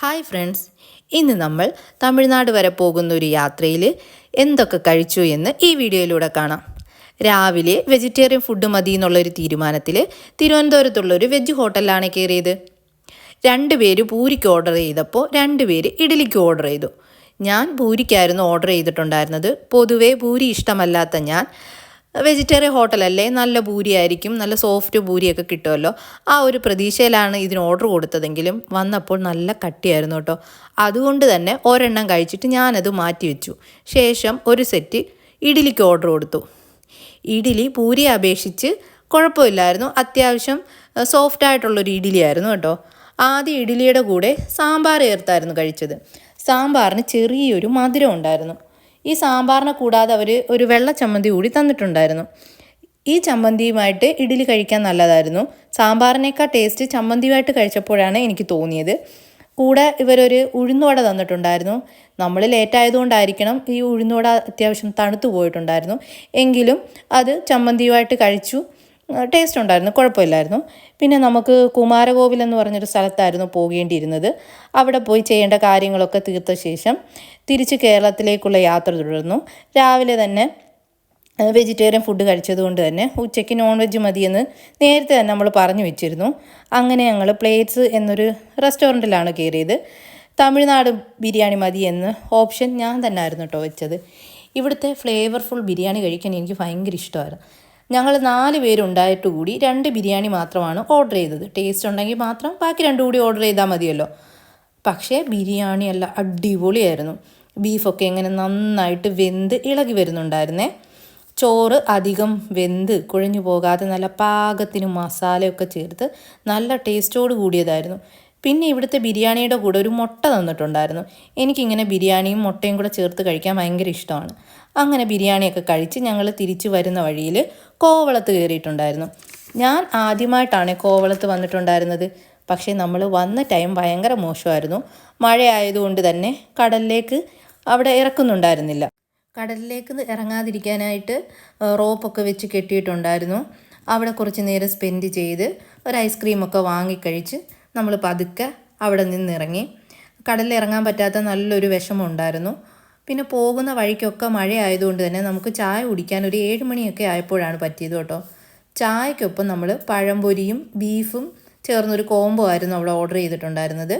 Hi friends. ഇന്ന് നമ്മൾ തമിഴ്നാട് വരെ പോകുന്ന ഒരു യാത്രയിൽ എന്തൊക്കെ കഴിച്ചു എന്ന് ഈ വീഡിയോയിലൂടെ കാണാം. രാവിലെ വെജിറ്റേറിയൻ ഫുഡ് മതി എന്നുള്ളൊരു തീരുമാനത്തിൽ തിരുവനന്തപുരത്തുള്ള ഒരു വെജ് ഹോട്ടലിലാണ് കയറിയത്. രണ്ട് പേര് പൂരിക്ക് ഓർഡർ ചെയ്തപ്പോൾ രണ്ട് പേര് ഇഡ്ഡലിക്ക് ഓർഡർ ചെയ്തു. ഞാൻ പൂരിക്കായിരുന്നു ഓർഡർ ചെയ്തിട്ടുണ്ടായിരുന്നത്. പൊതുവേ പൂരി ഇഷ്ടമല്ലാത്ത ഞാൻ വെജിറ്റേറിയൻ ഹോട്ടലല്ലേ നല്ല ഭൂരിയായിരിക്കും നല്ല സോഫ്റ്റ് ഭൂരിയൊക്കെ കിട്ടുമല്ലോ. ആ ഒരു പ്രതീക്ഷയിലാണ് ഇതിന് ഓർഡർ കൊടുത്തതെങ്കിലും വന്നപ്പോൾ നല്ല കട്ടിയായിരുന്നു കേട്ടോ. അതുകൊണ്ട് തന്നെ ഒരെണ്ണം കഴിച്ചിട്ട് ഞാനത് മാറ്റി വെച്ചു. ശേഷം ഒരു സെറ്റ് ഇഡ്ഡലിക്ക് ഓർഡർ കൊടുത്തു. ഇഡ്ഡലി പൂരിയെ അപേക്ഷിച്ച് കുഴപ്പമില്ലായിരുന്നു. അത്യാവശ്യം സോഫ്റ്റ് ആയിട്ടുള്ളൊരു ഇഡ്ഡലിയായിരുന്നു കേട്ടോ. ആദ്യ ഇഡ്ഡലിയുടെ കൂടെ സാമ്പാർ ചേർത്തായിരുന്നു കഴിച്ചത്. സാമ്പാറിന് ചെറിയൊരു മധുരം ഉണ്ടായിരുന്നു. ഈ സാമ്പാറിനെ കൂടാതെ അവർ ഒരു വെള്ള ചമ്മന്തി കൂടി തന്നിട്ടുണ്ടായിരുന്നു. ഈ ചമ്മന്തിയുമായിട്ട് ഇഡ്ഡലി കഴിക്കാൻ നല്ലതായിരുന്നു. സാമ്പാറിനേക്കാൾ ടേസ്റ്റ് ചമ്മന്തിയുമായിട്ട് കഴിച്ചപ്പോഴാണ് എനിക്ക് തോന്നിയത്. കൂടെ ഇവരൊരു ഉഴുന്നുവട തന്നിട്ടുണ്ടായിരുന്നു. നമ്മൾ ലേറ്റ് ആയതുകൊണ്ടായിരിക്കണം ഈ ഉഴുന്നുവട അത്യാവശ്യം തണുത്തു പോയിട്ടുണ്ടായിരുന്നു. എങ്കിലും അത് ചമ്മന്തിയുമായിട്ട് കഴിച്ചു. ടേസ്റ്റ് ഉണ്ടായിരുന്നു കുഴപ്പമില്ലായിരുന്നു. പിന്നെ നമുക്ക് കുമാരകോവിൽ എന്ന് പറഞ്ഞൊരു സ്ഥലത്തായിരുന്നു പോകേണ്ടിയിരുന്നത്. അവിടെ പോയി ചെയ്യേണ്ട കാര്യങ്ങളൊക്കെ തീർത്ത ശേഷം തിരിച്ച് കേരളത്തിലേക്കുള്ള യാത്ര തുടർന്നു. രാവിലെ തന്നെ വെജിറ്റേറിയൻ ഫുഡ് കഴിച്ചതുകൊണ്ട് തന്നെ ഉച്ചയ്ക്ക് നോൺ വെജ് മതിയെന്ന് നേരത്തെ തന്നെ നമ്മൾ പറഞ്ഞു വെച്ചിരുന്നു. അങ്ങനെ ഞങ്ങൾ പ്ലേറ്റ്സ് എന്നൊരു റെസ്റ്റോറന്റിലാണ് കയറിയത്. തമിഴ്നാട് ബിരിയാണി മതി എന്ന് ഓപ്ഷൻ ഞാൻ തന്നെ ആയിരുന്നു കേട്ടോ വെച്ചത്. ഇവിടുത്തെ ഫ്ലേവർഫുൾ ബിരിയാണി കഴിക്കാൻ എനിക്ക് ഭയങ്കര ഇഷ്ടമായിരുന്നു. ഞങ്ങൾ നാല് പേരുണ്ടായിട്ട് കൂടി രണ്ട് ബിരിയാണി മാത്രമാണ് ഓർഡർ ചെയ്തത്. ടേസ്റ്റ് ഉണ്ടെങ്കിൽ മാത്രം ബാക്കി രണ്ടും കൂടി ഓർഡർ ചെയ്താൽ മതിയല്ലോ. പക്ഷേ ബിരിയാണി അല്ല അടിപൊളിയായിരുന്നു. ബീഫൊക്കെ ഇങ്ങനെ നന്നായിട്ട് വെന്ത് ഇളകി വരുന്നുണ്ടായിരുന്നേ. ചോറ് അധികം വെന്ത് കുഴഞ്ഞു പോകാതെ നല്ല പാകത്തിന് മസാലയൊക്കെ ചേർത്ത് നല്ല ടേസ്റ്റോട് കൂടിയതായിരുന്നു. പിന്നെ ഇവിടുത്തെ ബിരിയാണിയുടെ കൂടെ ഒരു മുട്ട തന്നിട്ടുണ്ടായിരുന്നു. എനിക്കിങ്ങനെ ബിരിയാണിയും മുട്ടയും കൂടെ ചേർത്ത് കഴിക്കാൻ ഭയങ്കര ഇഷ്ടമാണ്. അങ്ങനെ ബിരിയാണിയൊക്കെ കഴിച്ച് ഞങ്ങൾ തിരിച്ചു വരുന്ന വഴിയിൽ കോവളത്ത് കയറിയിട്ടുണ്ടായിരുന്നു. ഞാൻ ആദ്യമായിട്ടാണ് കോവളത്ത് വന്നിട്ടുണ്ടായിരുന്നത്. പക്ഷേ നമ്മൾ വന്ന ടൈം ഭയങ്കര മോശമായിരുന്നു. മഴയായതുകൊണ്ട് തന്നെ കടലിലേക്ക് അവിടെ ഇറക്കുന്നുണ്ടായിരുന്നില്ല. കടലിലേക്ക് ഇറങ്ങാതിരിക്കാനായിട്ട് റോപ്പൊക്കെ വെച്ച് കെട്ടിയിട്ടുണ്ടായിരുന്നു. അവിടെ കുറച്ച് നേരം സ്പെൻഡ് ചെയ്ത് ഒരു ഐസ്ക്രീമൊക്കെ വാങ്ങിക്കഴിച്ച് നമ്മൾ പതുക്കെ അവിടെ നിന്നിറങ്ങി. കടലിൽ ഇറങ്ങാൻ പറ്റാത്ത നല്ലൊരു വിഷമമുണ്ടായിരുന്നു. പിന്നെ പോകുന്ന വഴിക്കൊക്കെ മഴ ആയതുകൊണ്ട് തന്നെ നമുക്ക് ചായ കുടിക്കാൻ ഒരു ഏഴ് മണിയൊക്കെ ആയപ്പോഴാണ് പറ്റിയത് കേട്ടോ. ചായക്കൊപ്പം നമ്മൾ പഴംപൊരിയും ബീഫും ചേർന്നൊരു കോംബോ ആയിരുന്നു അവിടെ ഓർഡർ ചെയ്തിട്ടുണ്ടായിരുന്നത്.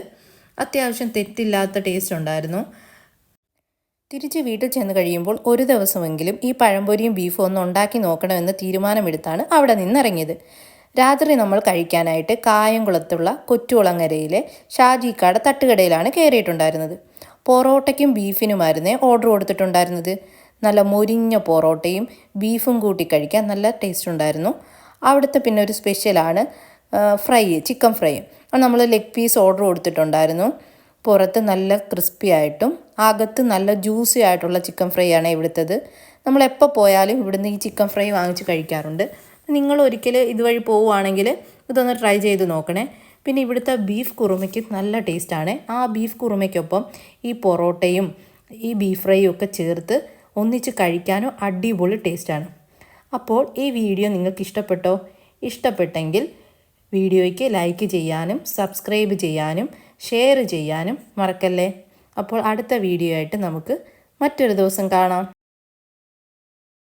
അത്യാവശ്യം തെറ്റില്ലാത്ത ടേസ്റ്റ് ഉണ്ടായിരുന്നു. തിരിച്ച് വീട്ടിൽ ചെന്ന് കഴിയുമ്പോൾ ഒരു ദിവസമെങ്കിലും ഈ പഴംപൊരിയും ബീഫും ഒന്ന് ഉണ്ടാക്കി നോക്കണമെന്ന് തീരുമാനമെടുത്താണ് അവിടെ നിന്നിറങ്ങിയത്. രാത്രി നമ്മൾ കഴിക്കാനായിട്ട് കായംകുളത്തുള്ള കൊറ്റുകുളങ്ങരയിലെ ഷാജിക്കാട് തട്ടുകടയിലാണ് കയറിയിട്ടുണ്ടായിരുന്നത്. പൊറോട്ടയ്ക്കും ബീഫിനുമായിരുന്നേ ഓർഡർ കൊടുത്തിട്ടുണ്ടായിരുന്നത്. നല്ല മൊരിഞ്ഞ പൊറോട്ടയും ബീഫും കൂട്ടി കഴിക്കാൻ നല്ല ടേസ്റ്റ് ഉണ്ടായിരുന്നു. അവിടുത്തെ പിന്നെ ഒരു സ്പെഷ്യലാണ് ഫ്രൈ ചിക്കൻ ഫ്രൈ. നമ്മൾ ലെഗ് പീസ് ഓർഡർ കൊടുത്തിട്ടുണ്ടായിരുന്നു. പുറത്ത് നല്ല ക്രിസ്പി ആയിട്ടും അകത്ത് നല്ല ജ്യൂസി ആയിട്ടുള്ള ചിക്കൻ ഫ്രൈ ആണ് ഇവിടുത്തത്. നമ്മൾ എപ്പോൾ പോയാലും ഇവിടുന്ന് ഈ ചിക്കൻ ഫ്രൈ വാങ്ങിച്ച് കഴിക്കാറുണ്ട്. നിങ്ങൾ ഒരിക്കൽ ഇതുവഴി പോവുകയാണെങ്കിൽ ഇതൊന്ന് ട്രൈ ചെയ്ത് നോക്കണേ. പിന്നെ ഇവിടുത്തെ ബീഫ് കുറുമയ്ക്ക് നല്ല ടേസ്റ്റാണ്. ആ ബീഫ് കുറുമയ്ക്കൊപ്പം ഈ പൊറോട്ടയും ഈ ബീഫ് ഫ്രൈയും ഒക്കെ ചേർത്ത് ഒന്നിച്ച് കഴിക്കാനും അടിപൊളി ടേസ്റ്റാണ്. അപ്പോൾ ഈ വീഡിയോ നിങ്ങൾക്ക് ഇഷ്ടപ്പെട്ടോ? ഇഷ്ടപ്പെട്ടെങ്കിൽ വീഡിയോയ്ക്ക് ലൈക്ക് ചെയ്യാനും സബ്സ്ക്രൈബ് ചെയ്യാനും ഷെയർ ചെയ്യാനും മറക്കല്ലേ? അപ്പോൾ അടുത്ത വീഡിയോ ആയിട്ട് നമുക്ക് മറ്റൊരു ദിവസം കാണാം.